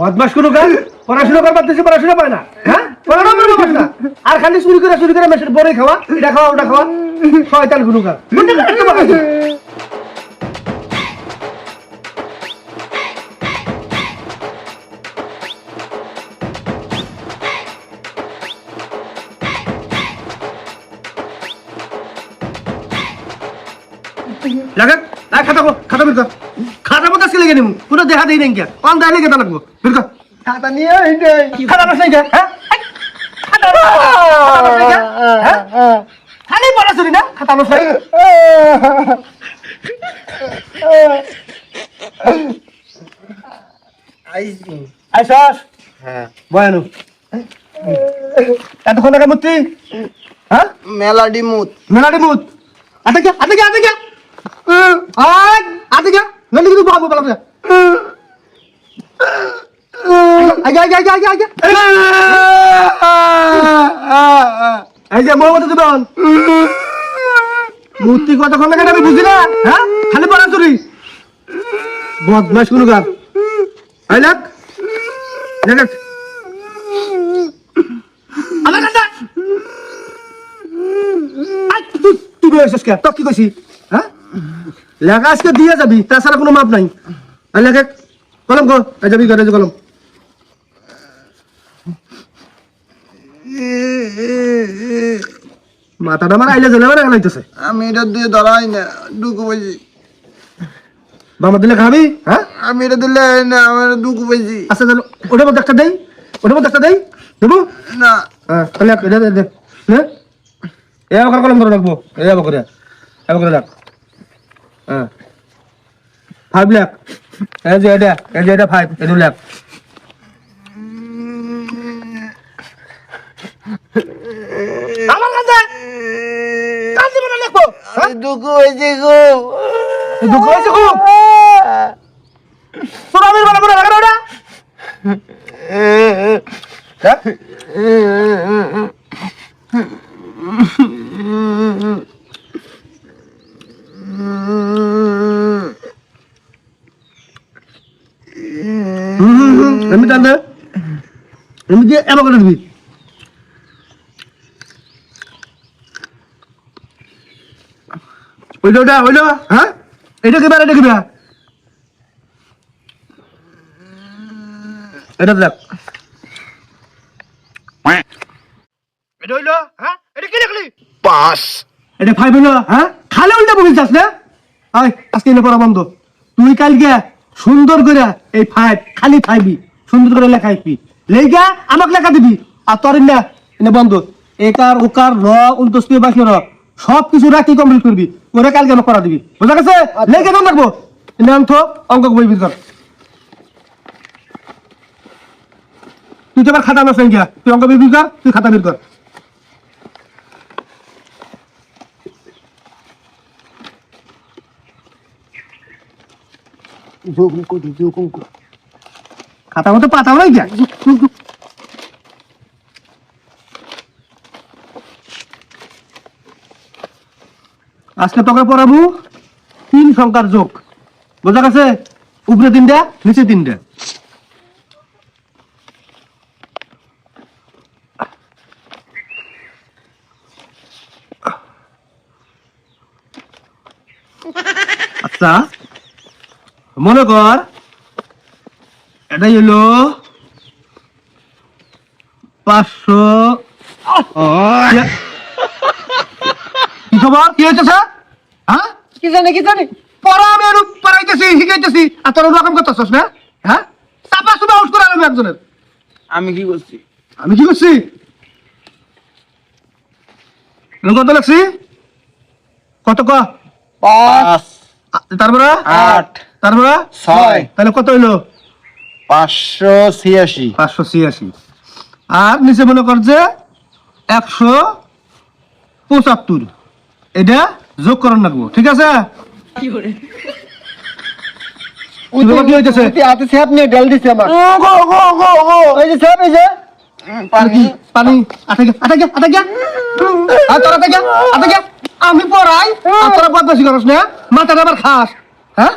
বদমাস কোনো কাজ পড়াশোনা করবার দেশে পড়াশোনা পায় না হ্যাঁ? পড়াশোনা করব পাস না আর খালি চুরি করে চুরি করে মেসের বড়ই খাওয়া এটা খাওয়া ওটা খাওয়া। শয়তান কোনো কাজ লাগা? আর খাতা খাতা বের কর। খাতা মতো দেখা দেই নাই কে কোন দেখা লেগে তা লাগবো? বের কর। খাতা নিয়ে খাতা কে হ্যাঁ এই, খাতা নষ্ট খাতা নষ্ট নাই কে? হ্যাঁ? খালি পড়া চুরি না খাতা। আইসি আইসস হ্যাঁ বয়ানু এতক্ষণ টাকা মুত্তি হ্যাঁ মেলাডি মুত মেলাটি মুত আতে কে আতে কে আতে আয় আতে কে নলি কিন্তু বাবু বলা আগে আগে আগে আগে আগে এই যে মোর মতো দিবেন মূর্তি কতক্ষণ লাগে আমি বুঝি না হ্যাঁ? খালি পড়া চুরি। বদমাস কোনো গান আই লাগ। দেখ আমার কাছে তুই তুই বেরোছিস কে? তোর কি কইছি? হ্যাঁ? লেখা আজকে দিয়ে যাবি তাছাড়া কোনো মাপ নাই। আর লেখে কলম কর যাবি ঘরে কলম। মাথাটা আমার আইলে জ্বলে আমার লাইতেছে আমি এটা দিয়ে ধরাই না দুঃখ পাইছি বাবা দিলে খাবি হ্যাঁ? আমি এটা দিলে না আমার দুঃখ পাইছি আচ্ছা চলো ওটার মধ্যে একটা দেই ওটার মধ্যে একটা দেই দেবো? না। হ্যাঁ তাহলে এটা দে দে হ্যাঁ? এ আবার কলম করে রাখব এ আবার করে এবার করে রাখ। হ্যাঁ। ফাইভ লাখ এই যে এটা এই যে এটা ফাইভ দু লাখ আমার কাছে কাছে মনে লিখব আমি দুঃখ পাইছি খুব দুঃখ হয়েছে খুব আমি বলে বলে রাখা ওটা। হ্যাঁ? এমনি টান এমনি এবার করে দিবি। ওইটা ওটা ওইটা হ্যাঁ? এটা এটা এটা দেখ। এটা হইল হ্যাঁ? এটা কি লিখলি? পাস। এটা ফাইভ হইল হ্যাঁ? খালি উল্টা বকিস যাস না? আয় আজকে এনে পড়া বন্ধ। তুই কালকে সুন্দর করে এই ফাইভ খালি ফাইবি সুন্দর করে লেখা আইবি লেখা আমাকে লেখা দিবি। আর তোর না এনে বন্ধ। একার ওকার র উনতস্তি বাকি র? সব কিছু রাখি কমপ্লিট করবি। ওরা কালকে আমাকে করা দিবি। বুঝা গেছে? লেখে দাম রাখব এনে অন্ত অঙ্ক বই কর তুই তো খাতা নষ্ট গিয়া। তুই অঙ্ক বই কর তুই খাতা বির কর। খাতা মতো পাতাও নাই গিয়া। আজকে তোকে পড়াবো তিন সংখ্যার যোগ। বোঝা গেছে? উপরে তিনটা নিচে তিনটা। আচ্ছা মনে কর এটাই হলো পাঁচশো কি খবর? কি হয়েছে হ্যাঁ? কি জানি কি জানি? পড়া আমি আরও পড়াইতেছি শিখাইতেছি। আর তোর রকম করতেছস না? হ্যাঁ? চাপা চুপা আউট করে আলাম একজনের। আমি কি করছি? আমি কি করছি? কত লাগছি কত ক? পাঁচ। তারপরে? আট। তারপরে? ছয়। তাহলে কত হইল? পাঁচশো ছিয়াশি। পাঁচশো ছিয়াশি। আর নিচে মনে কর যে একশো পঁচাত্তর। এটা যোগ করার লাগবো ঠিক আছে? আমি পড়াই তোরা বদমাসি করস না মাথাটা আবার খাস হ্যাঁ?